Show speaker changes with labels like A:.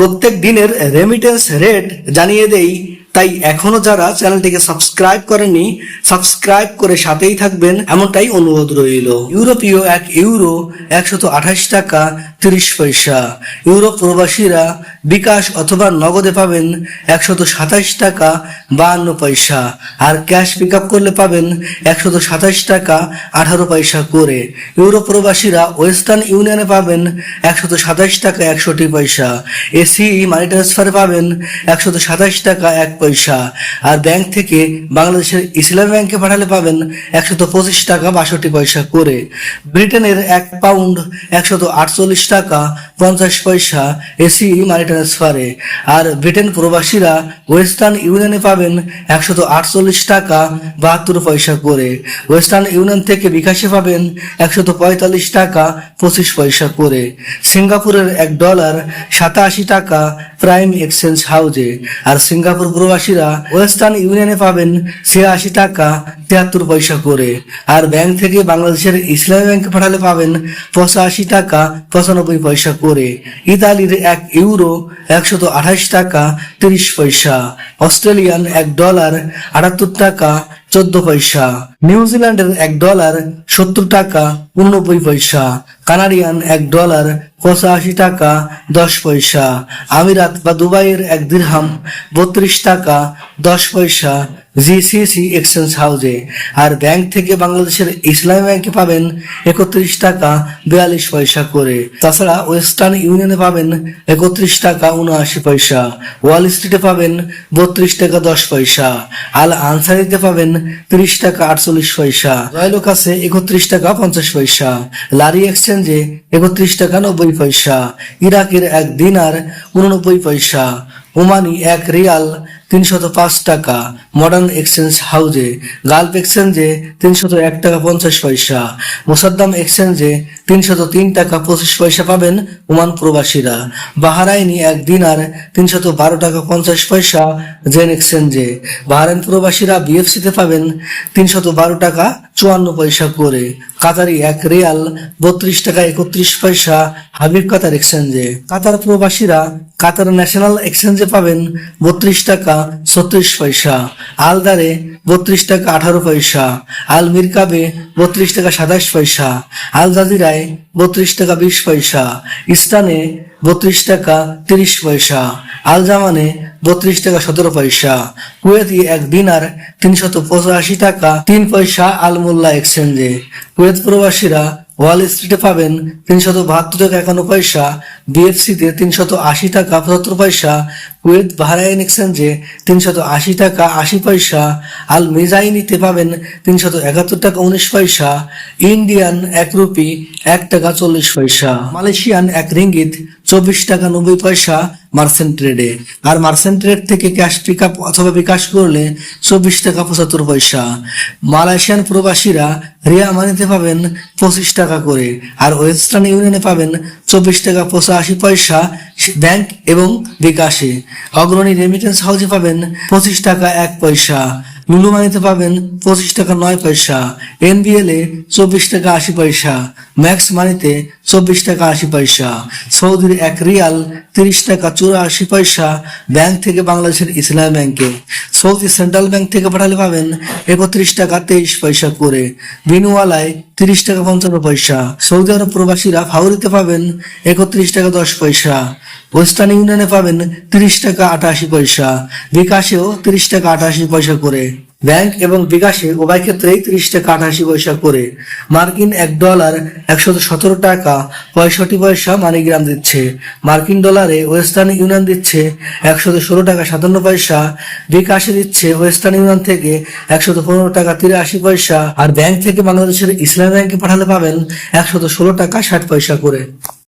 A: প্রত্যেক দিনের remittance rate জানিয়ে দেই তাই এখনও যারা চ্যানেলটিকে সাবস্ক্রাইব করেননি, সাবস্ক্রাইব করে সাথেই থাকবেন, এমনটাই অনুরোধ রইল। ইউরোপীয় এক ইউরো একশত আঠাশ টাকা, তিরিশ পয়সা। ইউরোপ প্রবাসীরা বিকাশ অথবা নগদে পাবেন একশত সাতাশ টাকা, বাহান্ন পয়সা। আর ক্যাশ পিক আপ করলে পাবেন একশত সাতাশ টাকা, আঠারো পয়সা করে। ইউরোপ প্রবাসীরা ওয়েস্টার্ন ইউনিয়নে পাবেন একশত সাতাশ টাকা, একষট্টি পয়সা। এসি মানি ট্রান্সফারে পাবেন একশত সাতাশ টাকা, এক পয়সা। আর ব্যাংক থেকে বাংলাদেশের ইসলামী ব্যাংকে পাঠালে পাবেন একশত পঁচিশ টাকা বাষট্টি পয়সা করে। ব্রিটেনের এক পাউন্ড একশত আটচল্লিশ টাকা পঞ্চাশ পয়সা এসি মানি ট্রান্সফারে আর ব্রিটেন প্রবাসীরা ওয়েস্টার্ন ইউনিয়নে পাবেন একশত আটচল্লিশ টাকা বাহাত্তর পয়সা করে। ওয়েস্টার্ন ইউনিয়ন থেকে বিকাশে পাবেন একশত পঁয়তাল্লিশ টাকা পঁচিশ পয়সা করে। সিঙ্গাপুরের এক ডলার সাতাশি টাকা প্রাইম এক্সচেঞ্জ হাউজে আর সিঙ্গাপুর প্রবাসীরা ওয়েস্টার্ন ইউনিয়নে পাবেন ছিয়াশি টাকা তিয়াত্তর পয়সা করে। আর ব্যাংক থেকে বাংলাদেশের ইসলামী ব্যাংকে পাঠালে পাবেন পঁচাশি টাকা পঁচানব্বই পয়সা করে। ইতালির এক ইউরো একশত আঠাশ টাকা তিরিশ পয়সা। অস্ট্রেলিয়ান এক ডলার আটাত্তর টাকা চোদ্দ পয়সা। নিউজিল্যান্ডের এক ডলার সত্তর টাকা উননব্বই পয়সা। কানাডিয়ান এক ডলার পঁচাশি টাকা, দশ পয়সা। আমিরাত বা দুবাইয়ের এক দিরহাম বত্রিশ টাকা, দশ পয়সা। জিসিসি এক্সচেঞ্জ হাউজে আর ব্যাংক থেকে বাংলাদেশের ইসলামী ব্যাংকে পাবেন একত্রিশ টাকা, বিয়াল্লিশ পয়সা করে। তাছাড়া ওয়েস্টার্ন ইউনিয়নে পাবেন একত্রিশ টাকা, উনআশি পয়সা। ওয়াল স্ট্রিটে পাবেন বত্রিশ টাকা, দশ পয়সা। আল আনসারিতে পাবেন তিরিশ টাকা আটচল্লিশ পয়সা রয়্যাল কাছে একত্রিশ টাকা পঞ্চাশ পয়সা, লারি এক্সচেঞ্জে একত্রিশ টাকা নব্বই পয়সা, ইরাকের এক দিনার উননব্বই পয়সা, ওমানি এক রিয়াল তিনশত পাঁচ টাকা। মডার্ন এক্সচেঞ্জ হাউজে গালফ এক্সচেঞ্জে তিনশত এক টাকা পঞ্চাশ পয়সা। মোসাদ্দাম এক্সচেঞ্জে তিনশত তিন টাকা পঁচিশ পয়সা পাবেন ওমান প্রবাসীরা। বাহারাইনি এক দিনার তিনশত বারো টাকা পঞ্চাশ পয়সা জেন এক্সচেঞ্জে বাহারাইন প্রবাসীরা বিএফসিতে পাবেন তিনশত বারো টাকা চুয়ান্ন পয়সা করে। কাতারি এক রিয়াল বত্রিশ টাকা একত্রিশ পয়সা হাবিব কাতার এক্সচেঞ্জে কাতার প্রবাসীরা কাতার ন্যাশনাল এক্সচেঞ্জে পাবেন বত্রিশ টাকা ছত্রিশ পয়সা, আলদারে বত্রিশ টাকা আঠারো পয়সা আল মিরকাবে বত্রিশ টাকা সাতাশ পয়সা আল জাজিরায় বত্রিশ টাকা বিশ পয়সা ইস্টানে বত্রিশ টাকা তিরিশ পয়সা আল জামানে বত্রিশ টাকা সতেরো পয়সা, কুয়েতি এক দিনার তিনশত পঁচাশি টাকা তিন পয়সা আল মোল্লা এক্সচেঞ্জে। কুয়েত প্রবাসীরা ওয়াল স্ট্রিটে পাবেন তিনশত বাহাত্তর টাকা একান্ন পয়সা বিএফসিতে তিনশত আশি টাকা পঁচাত্তর পয়সা কুয়েত বাহরাইন এক্সচেঞ্জে তিনশত আশি টাকা আশি পয়সা আল মেজাইনিতে পাবেন তিনশত একাত্তর টাকা উনিশ পয়সা ইন্ডিয়ান এক রুপি এক টাকা চল্লিশ পয়সা মালয়েশিয়ান এক রিঙ্গিত চব্বিশ টাকা নব্বই পয়সা মার্সেন্ট ট্রেডে আর মার্সেন্ট ট্রেড থেকে ক্যাশ পিক আপ অথবা বিকাশ করলে চব্বিশ টাকা পঁচাত্তর পয়সা। মালয়েশিয়ান প্রবাসীরা রিয়া মানিতে পাবেন পঁচিশ টাকা করে। আর ওয়েস্টার্ন ইউনিয়নে পাবেন চব্বিশ টাকা পঁচাশি পয়সা ব্যাংক এবং বিকাশে। অগ্রণী রেমিটেন্স হাউসে পাবেন পঁচিশ টাকা এক পয়সা। লুলু মানিতে পাবেন পঁচিশ টাকা নয় পয়সা। এনবিএল এ চব্বিশ টাকা আশি পয়সা। ম্যাক্স মানিতে চব্বিশ টাকা আশি পয়সা। সৌদির এক রিয়াল তিরিশ টাকা চুরাশি পয়সা ব্যাংক থেকে বাংলাদেশের ইসলাম ব্যাংকে। সৌদি সেন্ট্রাল ব্যাংক থেকে পাঠালে পাবেন একত্রিশ টাকা তেইশ পয়সা করে। বিনুওয়ালায় তিরিশ টাকা পঞ্চান্ন পয়সা। সৌদি আরব প্রবাসীরা ফাউরিতে পাবেন একত্রিশ টাকা দশ পয়সা। ওয়েস্টার্ন ইউনিয়নে পাবেন তিরিশ টাকা আটাশি পয়সা। বিকাশেও তিরিশ টাকা আটাশি পয়সা করে। ব্যাংক এবং বিকাশে উভয় ক্ষেত্রেই তিরিশ টাকা আটাশি পয়সা করে। মার্কিন এক ডলার একশত সতেরো টাকা পঁয়ষট্টি পয়সা মানিগ্রাম দিচ্ছে। মার্কিন ডলারে ওয়েস্টার্ন ইউনিয়ন দিচ্ছে একশত ষোলো টাকা সাতান্ন পয়সা, বিকাশে দিচ্ছে ওয়েস্টার্ন ইউনিয়ন থেকে একশত পনেরো টাকা তিরাশি পয়সা, আর ব্যাংক থেকে বাংলাদেশের ইসলাম ব্যাংকে পাঠালে পাবেন একশত ষোলো টাকা ষাট পয়সা করে।